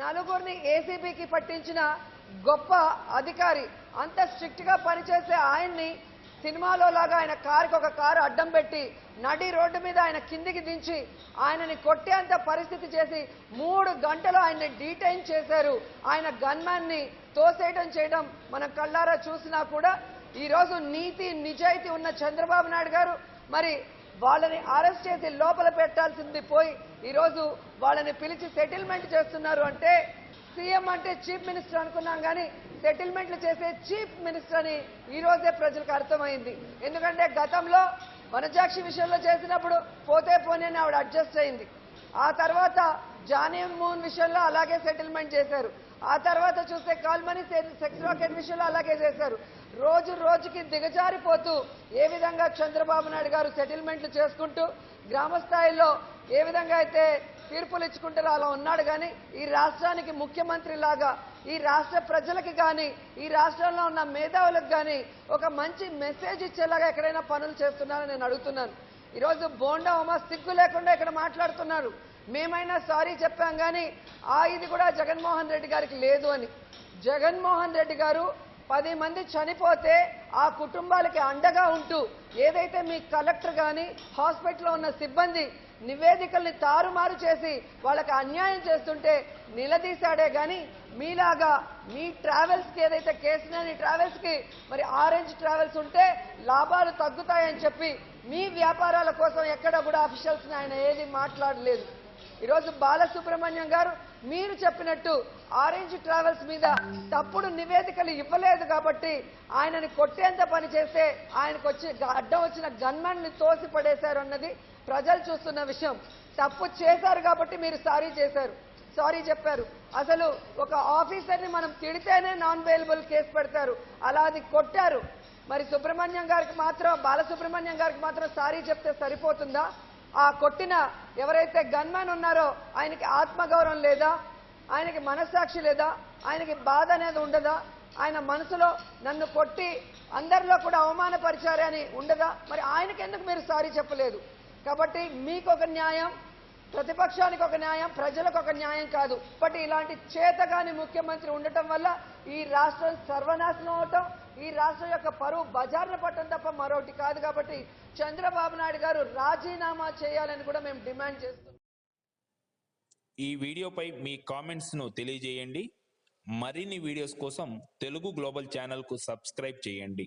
నలుగురిని ఏసీబీకి పట్టించిన గొప్ప అధికారి అంత స్ట్రిక్ట్గా పనిచేసే ఆయన్ని సినిమాలో లాగా ఆయన కారుకి ఒక కారు అడ్డం పెట్టి నడి రోడ్డు మీద ఆయన కిందికి దించి ఆయనని కొట్టేంత పరిస్థితి చేసి మూడు గంటలు ఆయన్ని డీటైన్ చేశారు. ఆయన గన్మ్యాన్ని తోసేయడం చేయడం మనం కళ్ళారా చూసినా కూడా ఈరోజు నీతి నిజాయితీ ఉన్న చంద్రబాబు నాయుడు గారు మరి వాళ్ళని అరెస్ట్ చేసి లోపల పెట్టాల్సింది పోయి ఈరోజు వాళ్ళని పిలిచి సెటిల్మెంట్ చేస్తున్నారు అంటే సీఎం అంటే చీఫ్ మినిస్టర్ అనుకున్నాం కానీ సెటిల్మెంట్లు చేసే చీఫ్ మినిస్టర్ అని ఈ రోజే ప్రజలకు అర్థమైంది. ఎందుకంటే గతంలో వనజాక్షి విషయంలో చేసినప్పుడు పోతే పోనీ అని ఆవిడ అడ్జస్ట్ అయింది. ఆ తర్వాత జానీ మూన్ విషయంలో అలాగే సెటిల్మెంట్ చేశారు. ఆ తర్వాత చూస్తే కాల్మనీ సెక్స్ రాకెట్ విషయంలో అలాగే చేశారు. రోజు రోజుకి దిగజారిపోతూ ఏ విధంగా చంద్రబాబు నాయుడు గారు సెటిల్మెంట్లు చేసుకుంటూ గ్రామ స్థాయిలో ఏ విధంగా అయితే తీర్పులు ఇచ్చుకుంటారో అలా ఉన్నాడు కానీ ఈ రాష్ట్రానికి ముఖ్యమంత్రి లాగా ఈ రాష్ట్ర ప్రజలకి కానీ ఈ రాష్ట్రంలో ఉన్న మేధావులకు కానీ ఒక మంచి మెసేజ్ ఇచ్చేలాగా ఎక్కడైనా పనులు చేస్తున్నారని నేను అడుగుతున్నాను. ఈరోజు బోండా ఉమా సిగ్గు లేకుండా ఇక్కడ మాట్లాడుతున్నారు. మేమైనా సారీ చెప్పాం కానీ ఆ ఇది కూడా జగన్మోహన్ రెడ్డి గారికి లేదు అని. జగన్మోహన్ రెడ్డి గారు పది మంది చనిపోతే ఆ కుటుంబాలకి అండగా ఉంటూ ఏదైతే మీ కలెక్టర్ కానీ హాస్పిటల్లో ఉన్న సిబ్బంది నివేదికల్ని తారుమారు చేసి వాళ్ళకి అన్యాయం చేస్తుంటే నిలదీశాడే కానీ మీలాగా మీ ట్రావెల్స్కి ఏదైతే కేసునని ట్రావెల్స్కి మరి ఆరెంజ్ ట్రావెల్స్ ఉంటే లాభాలు తగ్గుతాయని చెప్పి మీ వ్యాపారాల కోసం ఎక్కడ కూడా అఫీషియల్స్ని ఆయన ఏది మాట్లాడలేదు. ఈరోజు బాలసుబ్రహ్మణ్యం గారు మీరు చెప్పినట్టు ఆరెంజ్ ట్రావెల్స్ మీద తప్పుడు నివేదికలు ఇవ్వలేదు కాబట్టి ఆయనని కొట్టేంత పని చేస్తే ఆయనకు వచ్చి అడ్డం వచ్చిన గన్మన్ని తోసి పడేశారు అన్నది ప్రజలు చూస్తున్న విషయం. తప్పు చేశారు కాబట్టి మీరు సారీ చేశారు. సారీ చెప్పారు. అసలు ఒక ఆఫీసర్ని మనం తిడితేనే నాన్ అవైలబుల్ కేసు పెడతారు. అలా అది కొట్టారు. మరి సుబ్రహ్మణ్యం గారికి మాత్రం బాలసుబ్రహ్మణ్యం గారికి మాత్రం సారీ చెప్తే సరిపోతుందా? ఆ కొట్టిన ఎవరైతే గన్మ్యాన్ ఉన్నారో ఆయనకి ఆత్మగౌరవం లేదా ఆయనకి మనస్సాక్షి లేదా ఆయనకి బాధ అనేది ఉండదా ఆయన మనసులో నన్ను కొట్టి అందరిలో కూడా అవమానపరిచారే అని ఉండదా? మరి ఆయనకి ఎందుకు మీరు సారీ చెప్పలేదు? కాబట్టి మీకు ఒక న్యాయం ప్రతిపక్షానికి ఒక న్యాయం ప్రజలకు ఒక న్యాయం కాదు. బట్ ఇలాంటి చేతగాని ముఖ్యమంత్రి ఉండటం వల్ల ఈ రాష్ట్రం సర్వనాశనం అవటం ఈ రాష్ట్రం యొక్క పరువు బజార్న పట్టడం తప్ప మరొకటి కాదు కాబట్టి చంద్రబాబు నాయుడు గారు రాజీనామా చేయాలని కూడా మేము డిమాండ్ చేస్తున్నాం. ఈ వీడియోపై మీ కామెంట్స్ను తెలియజేయండి. మరిన్ని వీడియోస్ కోసం తెలుగు గ్లోబల్ ఛానల్కు సబ్స్క్రైబ్ చేయండి.